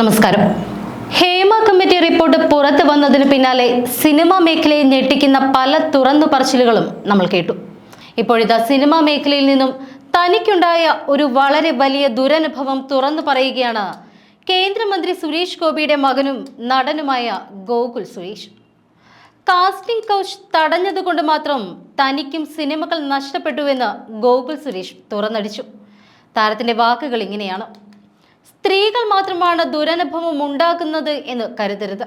നമസ്കാരം. Hema committee report പുറത്തു വന്നതിന് പിന്നാലെ സിനിമാ മേഖലയെ ഞെട്ടിക്കുന്ന പല തുറന്നു പറച്ചിലുകളും നമ്മൾ കേട്ടു. ഇപ്പോഴിതാ സിനിമാ മേഖലയിൽ നിന്നും തനിക്കുണ്ടായ ഒരു വളരെ വലിയ ദുരനുഭവം തുറന്നു പറയുകയാണ് കേന്ദ്രമന്ത്രി സുരേഷ് ഗോപിയുടെ മകനും നടനുമായ ഗോകുൽ സുരേഷ്. കാസ്റ്റിംഗ് കൗച്ച് തടഞ്ഞതുകൊണ്ട് മാത്രം തനിക്കും സിനിമകൾ നഷ്ടപ്പെട്ടുവെന്ന് ഗോകുൽ സുരേഷ് തുറന്നടിച്ചു. താരത്തിന്റെ വാക്കുകൾ ഇങ്ങനെയാണ്. സ്ത്രീകൾ മാത്രമാണ് ദുരനുഭവം ഉണ്ടാക്കുന്നത് എന്ന് കരുതരുത്.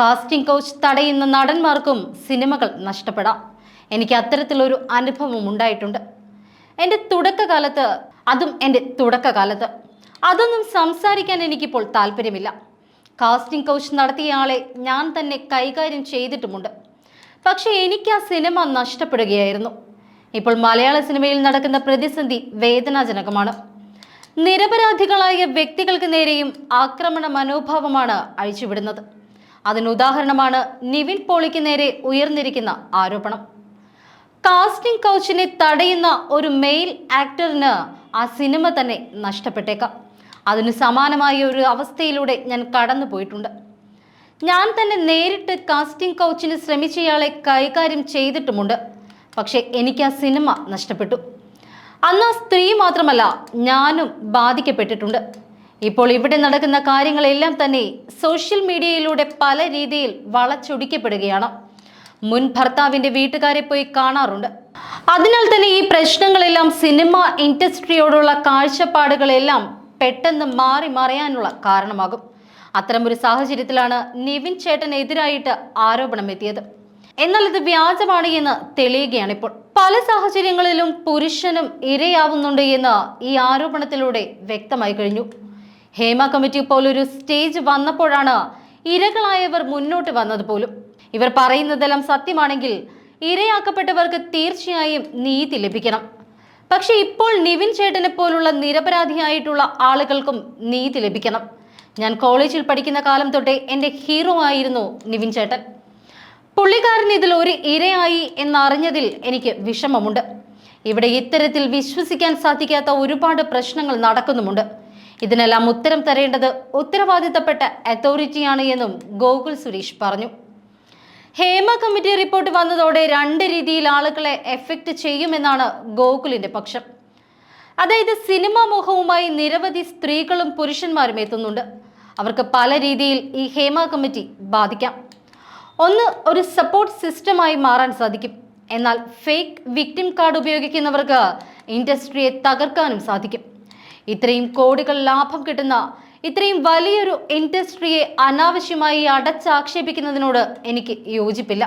കാസ്റ്റിംഗ് കോച്ച് തടയുന്ന നടന്മാർക്കും സിനിമകൾ നഷ്ടപ്പെടാം. എനിക്ക് അത്തരത്തിലൊരു അനുഭവം ഉണ്ടായിട്ടുണ്ട്. എന്റെ തുടക്കകാലത്ത് അതും എന്റെ തുടക്കകാലത്ത്. അതൊന്നും സംസാരിക്കാൻ എനിക്കിപ്പോൾ താല്പര്യമില്ല. കാസ്റ്റിംഗ് കൗച്ച് നടത്തിയ ആളെ ഞാൻ തന്നെ കൈകാര്യം ചെയ്തിട്ടുമുണ്ട്. പക്ഷേ എനിക്ക് ആ സിനിമ നഷ്ടപ്പെടുകയായിരുന്നു. ഇപ്പോൾ മലയാള സിനിമയിൽ നടക്കുന്ന പ്രതിസന്ധി വേദനാജനകമാണ്. നിരപരാധികളായ വ്യക്തികൾക്ക് നേരെയും ആക്രമണ മനോഭാവമാണ് അഴിച്ചുവിടുന്നത്. അതിനുദാഹരണമാണ് നിവിൻ പോളിക്ക് നേരെ ഉയർന്നിരിക്കുന്ന ആരോപണം. കാസ്റ്റിംഗ് കൗച്ചിനെ തടയുന്ന ഒരു മെയിൽ ആക്ടറിന് ആ സിനിമ തന്നെ നഷ്ടപ്പെട്ടേക്കാം. അതിന് സമാനമായ ഒരു അവസ്ഥയിലൂടെ ഞാൻ കടന്നു പോയിട്ടുണ്ട് ഞാൻ തന്നെ നേരിട്ട് കാസ്റ്റിംഗ് കൗച്ചിന് ശ്രമിച്ചയാളെ കൈകാര്യം ചെയ്തിട്ടുമുണ്ട്. പക്ഷേ എനിക്ക് ആ സിനിമ നഷ്ടപ്പെട്ടു. അന്ന് സ്ത്രീ മാത്രമല്ല ഞാനും ബാധിക്കപ്പെട്ടിട്ടുണ്ട്. ഇപ്പോൾ ഇവിടെ നടക്കുന്ന കാര്യങ്ങളെല്ലാം തന്നെ സോഷ്യൽ മീഡിയയിലൂടെ പല രീതിയിൽ വളച്ചൊടിക്കപ്പെടുകയാണ്. മുൻ ഭർത്താവിന്റെ വീട്ടുകാരെ പോയി കാണാറുണ്ട്. അതിനാൽ തന്നെ ഈ പ്രശ്നങ്ങളെല്ലാം സിനിമ ഇൻഡസ്ട്രിയോടുള്ള കാഴ്ചപ്പാടുകളെല്ലാം പെട്ടെന്ന് മാറി മറയാനുള്ള കാരണമാകും. അത്തരമൊരു സാഹചര്യത്തിലാണ് നിവിൻ ചേട്ടനെതിരായിട്ട് ആരോപണം എത്തിയത്. എന്നാൽ ഇത് വ്യാജമാണ് എന്ന് തെളിയുകയാണ് ഇപ്പോൾ. പല സാഹചര്യങ്ങളിലും പുരുഷനും ഇരയാവുന്നുണ്ട് എന്ന് ഈ ആരോപണത്തിലൂടെ വ്യക്തമായി കഴിഞ്ഞു. ഹേമ കമ്മിറ്റി പോലൊരു സ്റ്റേജ് വന്നപ്പോഴാണ് ഇരകളായവർ മുന്നോട്ട് വന്നത് പോലും. ഇവർ പറയുന്നതെല്ലാം സത്യമാണെങ്കിൽ ഇരയാക്കപ്പെട്ടവർക്ക് തീർച്ചയായും നീതി ലഭിക്കണം. പക്ഷെ ഇപ്പോൾ നിവിൻ ചേട്ടനെ പോലുള്ള നിരപരാധിയായിട്ടുള്ള ആളുകൾക്കും നീതി ലഭിക്കണം. ഞാൻ കോളേജിൽ പഠിക്കുന്ന കാലം തൊട്ടേ എന്റെ ഹീറോ ആയിരുന്നു നിവിൻ ചേട്ടൻ. പുള്ളിക്കാരൻ ഇതിൽ ഒരു ഇരയായി എന്നറിഞ്ഞതിൽ എനിക്ക് വിഷമമുണ്ട്. ഇവിടെ ഇത്തരത്തിൽ വിശ്വസിക്കാൻ സാധിക്കാത്ത ഒരുപാട് പ്രശ്നങ്ങൾ നടക്കുന്നുമുണ്ട്. ഇതിനെല്ലാം ഉത്തരം തരേണ്ടത് ഉത്തരവാദിത്തപ്പെട്ട അതോറിറ്റിയാണ് എന്നും ഗോകുൽ സുരേഷ് പറഞ്ഞു. ഹേമ കമ്മിറ്റി റിപ്പോർട്ട് വന്നതോടെ രണ്ട് രീതിയിൽ ആളുകളെ എഫക്റ്റ് ചെയ്യുമെന്നാണ് ഗോകുലിന്റെ പക്ഷം. അതായത് സിനിമാ മോഹവുമായി നിരവധി സ്ത്രീകളും പുരുഷന്മാരും എത്തുന്നുണ്ട്. അവർക്ക് പല രീതിയിൽ ഈ ഹേമ കമ്മിറ്റി ബാധിക്കാം. ഒന്ന് ഒരു സപ്പോർട്ട് സിസ്റ്റമായി മാറാൻ സാധിക്കും. എന്നാൽ ഫേക്ക് വിക്ടിം കാർഡ് ഉപയോഗിക്കുന്നവർക്ക് ഇൻഡസ്ട്രിയെ തകർക്കാനും സാധിക്കും. ഇത്രയും കോടികൾ ലാഭം കിട്ടുന്ന ഇത്രയും വലിയൊരു ഇൻഡസ്ട്രിയെ അനാവശ്യമായി അടച്ചാക്ഷേപിക്കുന്നതിനോട് എനിക്ക് യോജിപ്പില്ല.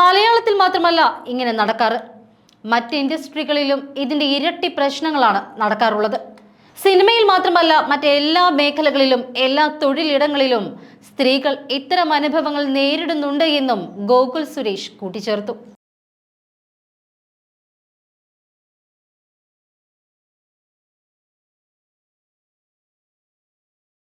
മലയാളത്തിൽ മാത്രമല്ല ഇങ്ങനെ നടക്കാറ്. മറ്റ് ഇൻഡസ്ട്രികളിലും ഇതിന്റെ ഇരട്ടി പ്രശ്നങ്ങളാണ് നടക്കാറുള്ളത്. സിനിമയിൽ മാത്രമല്ല മറ്റെല്ലാ മേഖലകളിലും എല്ലാ തൊഴിലിടങ്ങളിലും സ്ത്രീകൾ ഇത്തരം അനുഭവങ്ങൾ നേരിടുന്നുണ്ട് എന്നും ഗോകുൽ സുരേഷ് കൂട്ടിച്ചേർത്തു.